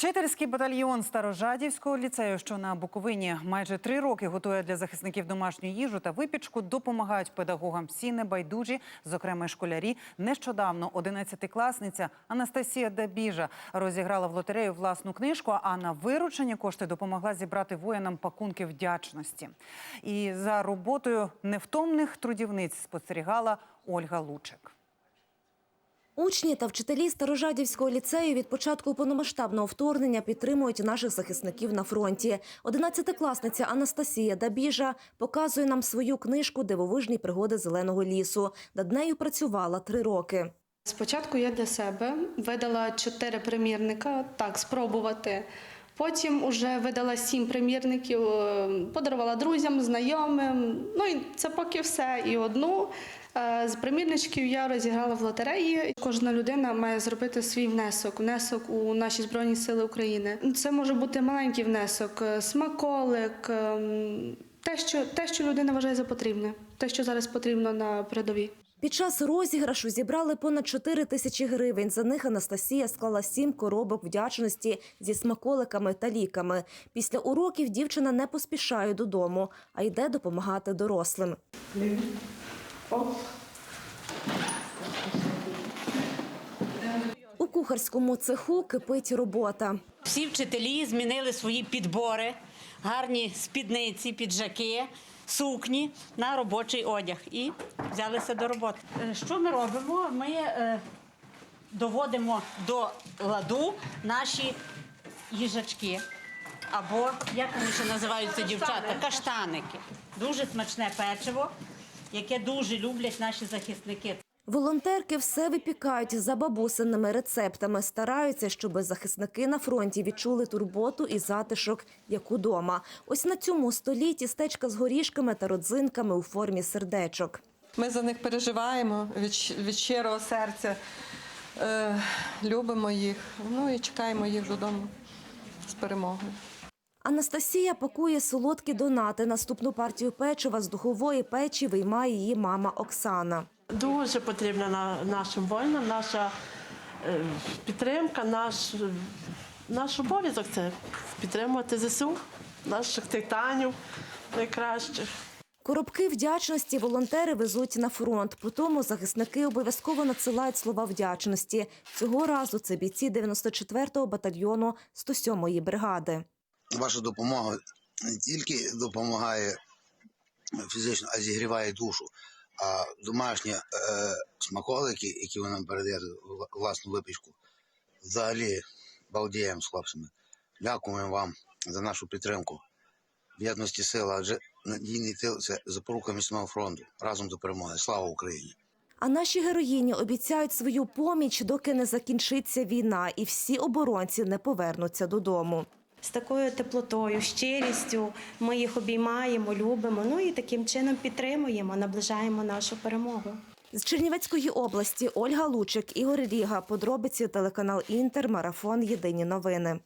Вчительський батальйон Старожадівського ліцею, що на Буковині майже три роки готує для захисників домашню їжу та випічку, допомагають педагогам. Всі небайдужі, зокрема школярі. Нещодавно 11-класниця Анастасія Дабіжа розіграла в лотерею власну книжку, а на виручені кошти допомогла зібрати воїнам пакунки вдячності. І за роботою невтомних трудівниць спостерігала Ольга Лучик. Учні та вчителі Старожадівського ліцею від початку повномасштабного вторгнення підтримують наших захисників на фронті. Одинадцятикласниця Анастасія Дабіжа показує нам свою книжку Дивовижні пригоди зеленого лісу. Над нею працювала три роки. Спочатку я для себе видала чотири примірника, так, спробувати. Потім вже видала сім примірників, е, подарувала друзям, знайомим. Ну і це поки все. І одну е, з примірничків я розіграла в лотереї. Кожна людина має зробити свій внесок, внесок у наші Збройні Сили України. Це може бути маленький внесок, е, смаколик, ем, те, що, те, що людина вважає за потрібне, те, що зараз потрібно на передовій. Під час розіграшу зібрали понад 4 тисячі гривень. За них Анастасія склала сім коробок вдячності зі смаколиками та ліками. Після уроків дівчина не поспішає додому, а йде допомагати дорослим. У кухарському цеху кипить робота. Всі вчителі змінили свої підбори, гарні спідниці, піджаки, сукні на робочий одяг і взялися до роботи. Е, Що ми робимо? Ми е, доводимо до ладу наші їжачки. Або, як вони ще називаються дівчата, каштаники. Дуже смачне печиво, яке дуже люблять наші захисники. Волонтерки все випікають за бабусиними рецептами. Стараються, щоб захисники на фронті відчули турботу і затишок, як удома. Ось на цьому столі тістечка з горішками та родзинками у формі сердечок. Ми за них переживаємо від, від щирого серця, е, любимо їх, ну і чекаємо їх додому з перемогою. Анастасія пакує солодкі донати. Наступну партію печива з духової печі виймає її мама Оксана. Дуже потрібна на- нашим воїнам наша е, підтримка, наш, наш обов'язок це підтримувати ЗСУ, наших титанів найкращих. Коробки вдячності волонтери везуть на фронт. По тому захисники обов'язково надсилають слова вдячності. Цього разу це бійці 94-го батальйону 107-ї бригади. ваша допомога не тільки допомагає фізично, а зігріває душу. А домашні е, смаколики, які ви нам власну випічку, взагалі балдіємо з хлопцями. Дякуємо вам за нашу підтримку. В єдності сила, адже надійний тил це запорука міцного фронту. Разом до перемоги. Слава Україні! А наші героїні обіцяють свою поміч, доки не закінчиться війна, і всі оборонці не повернуться додому. З такою теплотою, щирістю ми їх обіймаємо, любимо. Ну і таким чином підтримуємо, наближаємо нашу перемогу. З Чернівецької області Ольга Лучик, Ігор Ріга. Подробиці телеканал Інтер. Марафон. Єдині новини.